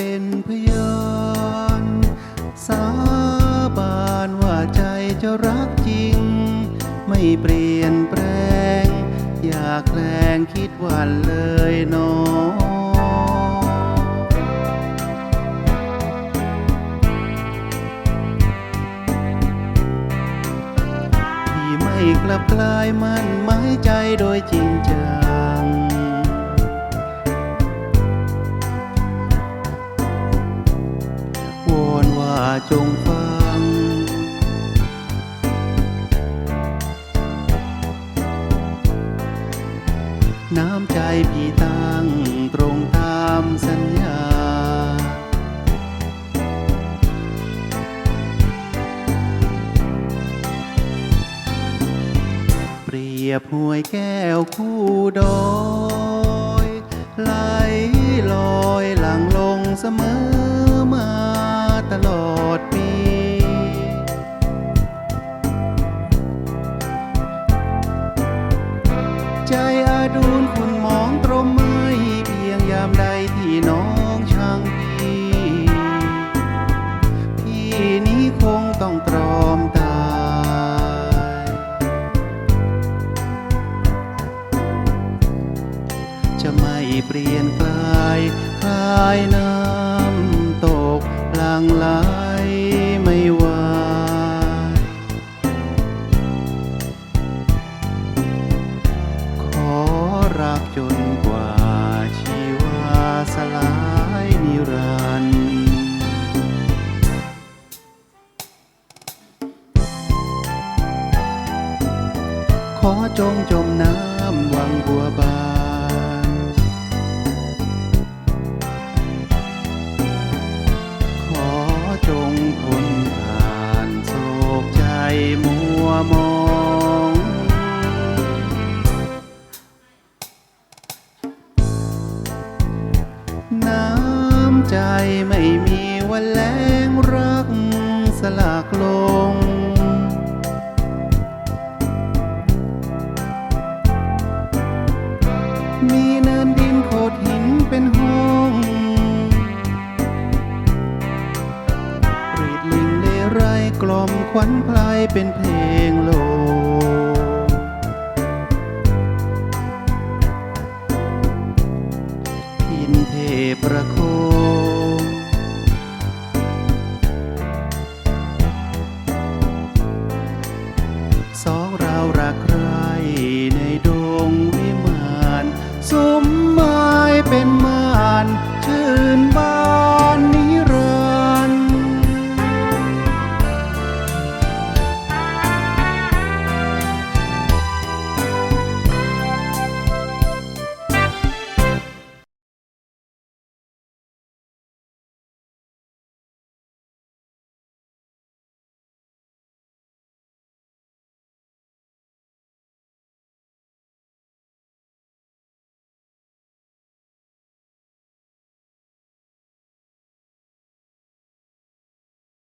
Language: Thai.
เป็นพยานสาบานว่าใจจะรักจริง ไม่เปลี่ยนแปลง อยากแกล้งคิดวันเลยหนองที่ไม่กลับกลายมันหมายใจโดยจริงจั จงฟัง น้ำใจพี่ตั้งตรงตามสัญญา เปรียบห้วยแก้วคู่ดอย ไหลลอยหลังลงเสมอ จะไม่เปลี่ยนกลายคลายน้ำตกหลังไหลไม่ไหวขอรักจนกว่าชีวาสลายนิรันดร์ขอจงจมน้ำวังบัวบาน ใจไม่มีวันแรงรักสลากลง มีเนินดินโขดหินเป็นห้องรีดลิงเลไรกล่อมควันพลายเป็นเพลงโลพินเทประโค รักใคร